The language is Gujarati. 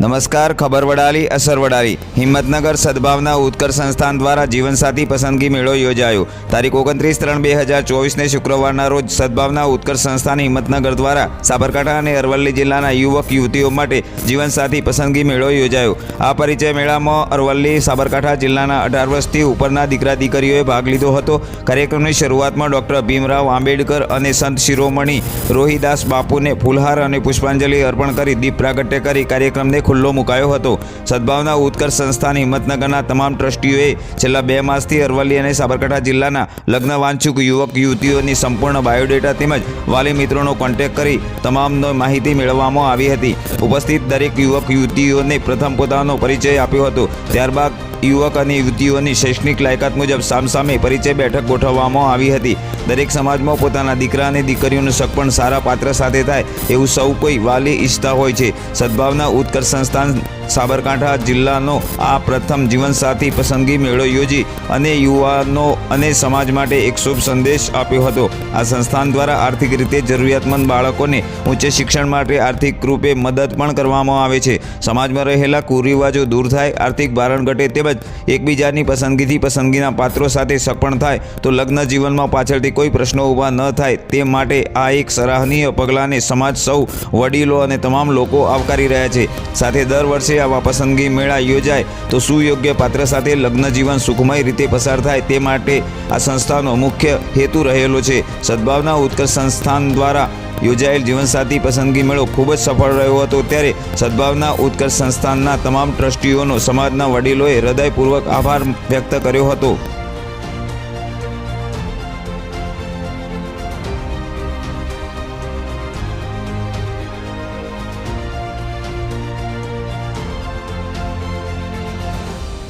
નમસ્કાર, ખબર વડાલી, અસર વડાલી. હિંમતનગર સદભાવના ઉત્કર્ષ સંસ્થાન દ્વારા જીવનસાથી પસંદગી મેળો યોજાયો. તારીખ ઓગણત્રીસ ત્રણ બે હજાર ચોવીસને શુક્રવારના રોજ સદભાવના ઉત્કર્ષ સંસ્થાન હિંમતનગર દ્વારા સાબરકાંઠા અને અરવલ્લી જિલ્લાના યુવક, યુવતીઓ માટે જીવનસાથી પસંદગી મેળો યોજાયો. આ પરિચય મેળામાં અરવલ્લી, સાબરકાંઠા જિલ્લાના અઢાર વર્ષથી ઉપરના દીકરા દીકરીઓએ ભાગ લીધો હતો. કાર્યક્રમની શરૂઆતમાં ડૉક્ટર ભીમરાવ આંબેડકર અને સંત શિરોમણી રોહિદાસ બાપુને ફૂલહાર અને પુષ્પાંજલિ અર્પણ કરી દીપ પ્રાગટ્ય કરી કાર્યક્રમને ખુલ્લો મુકાયો હતો. સદભાવના ઉત્કર્ષ સંસ્થાન હિંમતનગરના તમામ ટ્રસ્ટીઓએ છેલ્લા બે માસથી અરવલ્લી અને સાબરકાંઠા જિલ્લાના લગ્ન વાંછુક યુવક યુવતીઓની સંપૂર્ણ બાયોડેટા તેમજ વાલી મિત્રોનો કોન્ટેક કરી તમામનો માહિતી મેળવવામાં આવી હતી. ઉપસ્થિત દરેક યુવક યુવતીઓને પ્રથમ પોતાનો પરિચય આપ્યો હતો. ત્યારબાદ યુવક અને યુવતીઓની શૈક્ષણિક લાયકાત મુજબ સામસામે પરિચય બેઠક ગોઠવવામાં આવી હતી. દરેક સમાજમાં પોતાના દીકરા અને દીકરીઓનું શક પણ સારા પાત્ર સાથે થાય એવું સૌ કોઈ વાલી ઈચ્છતા હોય છે. સદભાવના ઉત્કર્ષ સંસ્થાન સાબરકાંઠા જિલ્લાનો આ પ્રથમ જીવનસાથી પસંદગી મેળો યોજી અને યુવાનો અને સમાજ માટે એક શુભ સંદેશ આપ્યો હતો. આ સંસ્થાન દ્વારા આર્થિક રીતે જરૂરિયાતમંદ બાળકોને ઉચ્ચ શિક્ષણ માટે આર્થિક રૂપે મદદ પણ કરવામાં આવે છે. સમાજમાં રહેલા કુરિવાજો દૂર થાય, આર્થિક ભારણ ઘટે તેમજ એકબીજાની પસંદગીથી પસંદગીના પાત્રો સાથે સપણ થાય તો લગ્ન જીવનમાં પાછળથી કોઈ પ્રશ્નો ઊભા ન થાય તે માટે આ એક સરાહનીય પગલાંને સમાજ સૌ વડીલો અને તમામ લોકો આવકારી રહ્યા છે. સાથે દર આવા પસંદગી મેળા યોજાય તો સુયોગ્ય પાત્ર સાથે લગ્ન જીવન સુખમય રીતે પસાર થાય તે માટે આ સંસ્થાનો મુખ્ય હેતુ રહેલો છે. સદભાવના ઉત્કર્ષ સંસ્થાન દ્વારા યોજાયેલ જીવનસાથી પસંદગી મેળો ખૂબ જ સફળ રહ્યો હતો ત્યારે સદભાવના ઉત્કર્ષ સંસ્થાનના તમામ ટ્રસ્ટીઓનો સમાજના વડીલોએ હૃદયપૂર્વક આભાર વ્યક્ત કર્યો હતો.